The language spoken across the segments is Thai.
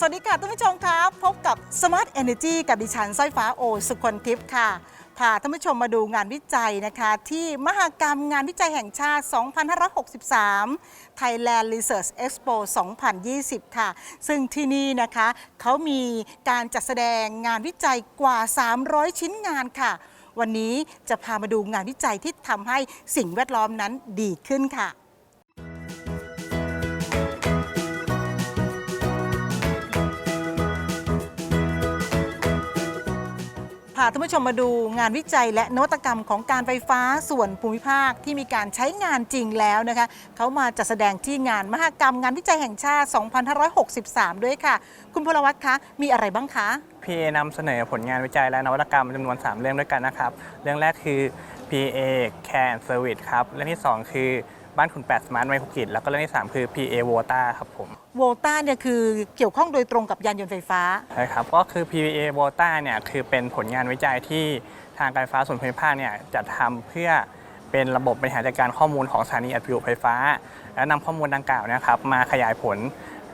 สวัสดีค่ะท่านผู้ชมครับ พบกับ Smart Energy กับดิฉันสร้อยฟ้าโอสุคนทิพย์ค่ะพาท่านผู้ชมมาดูงานวิจัยนะคะ ที่มหกรรมงานวิจัยแห่งชาติ 2563 Thailand Research Expo 2020 ค่ะ ซึ่งที่นี่นะคะ เขามีการจัดแสดงงานวิจัยกว่า 300 ชิ้นงานค่ะ วันนี้จะพามาดูงานวิจัยที่ทำให้สิ่งแวดล้อมนั้นดีขึ้นค่ะ ท่านผู้ชมมาดูงานวิจัยและนวัตกรรมของการไฟฟ้าส่วนภูมิภาคที่มีการใช้งานจริงแล้วนะคะเขามาจัดแสดงที่งานมหกรรมงานวิจัยแห่งชาติ 2563 ด้วยค่ะ คุณพลวัตคะมีอะไรบ้างคะ PA นำเสนอผลงานวิจัยและนวัตกรรมจำนวน 3 เรื่องด้วยกันนะครับ เรื่องแรกคือ PA Care and Service ครับ เรื่องที่ 2 คือ บ้านขุนแปดสมาร์ทไมโครกิจแล้วก็เรื่องที่ 3 คือ PA v o t a ครับผม โวต้าเนี่ยคือเกี่ยวข้องโดยตรงกับยานยนต์ไฟฟ้า ใช่ครับ ก็คือ PA v o t a เนี่ยคือเป็นผลงานวิจัยที่ทางการไฟฟ้าส่วนภูมิภาคเนี่ยจัดทำเพื่อเป็นระบบบริหารจัดการข้อมูลของสถานีอัดประจุไฟฟ้า และนำข้อมูลดังกล่าวเนะครับมาขยายผล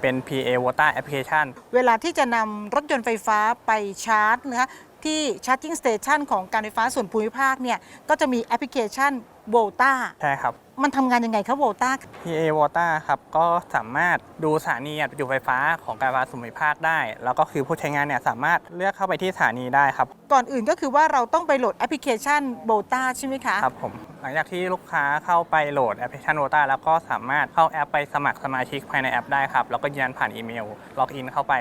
เป็น PA v o t a Application เวลาที่จะนำรถยนต์ไฟฟ้าไปชาร์จนะคะที่ Charging Station ของการไฟฟ้าส่วนภูมิภาคเนี่ยก็จะมีแอปพลิเคชันโวต้า ใช่ครับมันทำงานยังไงครับโวต้า PA Water ครับก็สามารถดูสถานีอัดประจุไฟฟ้าของการไฟฟ้าส่วนภูมิภาคได้ แล้วก็คือผู้ใช้งานเนี่ยสามารถเลือกเข้าไปที่สถานีได้ครับก่อนอื่นก็คือว่าเราต้องไปโหลดแอปพลิเคชันโ o ต้าใช่ไหมคะ ครับผมหลังจากที่ลูกค้าเข้าไปโหลดแอปพลิเคชัน Water แล้วก็สามารถเข้าแอปไปสมัครสมาชิกภายในแอปได้ครับแล้วก็ยืนยันผ่านอีเมลล็อกอินเข้าไป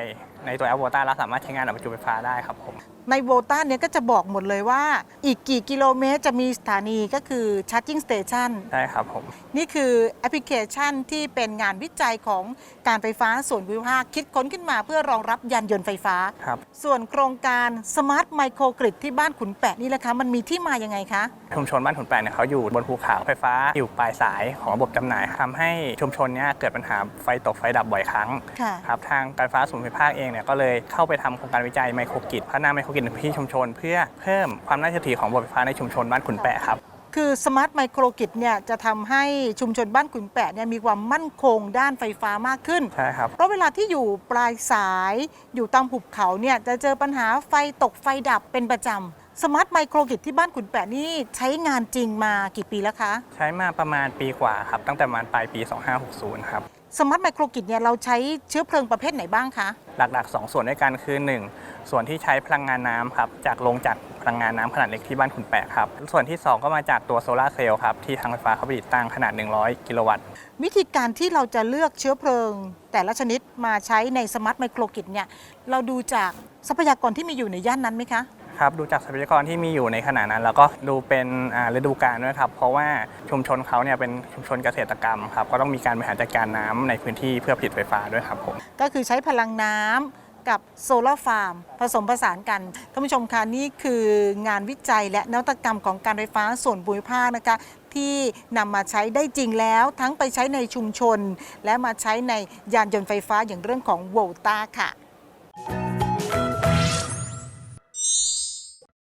ในตัวแอป Water แล้วสามารถใช้งานอัดประจุไฟฟ้าได้ครับผม ในโ o ต้าเนี่ยก็จะบอกหมดเลยว่า อีกกี่กิโลเมตรจะมีสถานีก็คือ Charging Station ได้ครับผม นี่คือแอปพลิเคชันที่เป็นงานวิจัยของการไฟฟ้าส่วนภูมิภาคคิดค้นขึ้นมาเพื่อรองรับยานยนต์ไฟฟ้า ครับ ส่วนโครงการ Smart Microgrid ที่บ้านขุนแปะนี่แหละคะ มันมีที่มายังไงคะ ชุมชนบ้านขุนแปดเนี่ยเขาอยู่บนภูเขาไฟฟ้าอยู่ปลายสายของระบบจำหน่ายทำให้ชุมชนเนี่ยเกิดปัญหาไฟตกไฟดับบ่อยครั้ง ค่ะ ครับทางการไฟฟ้าส่วนภูมิภาคเองเนี่ยก็เลยเข้าไปทำโครงการวิจัยไมโครกิจพัฒนาไมโครกิจในพื้นที่ชุมชน เพื่อเพิ่มความน่าเชื่อถือของระบบไฟฟ้าในชุมชนบ้านขุนแปะครับ คือ Smart Microgrid เนี่ยจะทำให้ชุมชนบ้านขุนแปะเนี่ยมีความมั่นคงด้านไฟฟ้ามากขึ้นใช่ครับเพราะเวลาที่อยู่ปลายสายอยู่ตามหุบเขาเนี่ยจะเจอปัญหาไฟตกไฟดับเป็นประจำสมาร์ทไมโครกิจที่บ้านขุนแปะนี่ใช้งานจริงมากี่ปีแล้วคะ ใช้มาประมาณปีกว่าครับ ตั้งแต่ประมาณปลายปี 2560 ครับ สมาร์ทไมโครกิจเนี่ยเราใช้เชื้อเพลิงประเภทไหนบ้างคะ หลักๆ 2 ส่วนด้วยกันคือ 1 ส่วนที่ใช้พลังงานน้ำครับจากโรงจักรพลังงานน้ำขนาดเล็กที่บ้านขุนแปะครับ ส่วนที่ 2 ก็มาจากตัวโซลาร์เซลล์ครับที่ทางไฟฟ้าเขาผลิตตั้งขนาด 100 กิโลวัตต์ วิธีการที่เราจะเลือกเชื้อเพลิง แต่ละชนิดมาใช้ในสมาร์ทไมโครกิจเนี่ยเราดูจากทรัพยากรที่มีอยู่ในย่านนั้นไหมคะ ครับดูจากทรัพยากรที่มีอยู่ในขณะนั้น แล้วก็ดูเป็นฤดูกาลด้วยครับ เพราะว่าชุมชนเขาเนี่ยเป็นชุมชนเกษตรกรรมครับก็ต้องมีการบริหารจัดการน้ำในพื้นที่เพื่อผลิตไฟฟ้าด้วยครับผมก็คือใช้พลังน้ำกับโซลาร์ฟาร์มผสมผสานกันท่านผู้ชมคะนี่คืองานวิจัยและนวัตกรรมของการไฟฟ้าส่วนภูมิภาคนะคะที่นำมาใช้ได้จริงแล้วทั้งไปใช้ในชุมชน และมาใช้ในยานยนต์ไฟฟ้าอย่างเรื่องของโวลตาค่ะ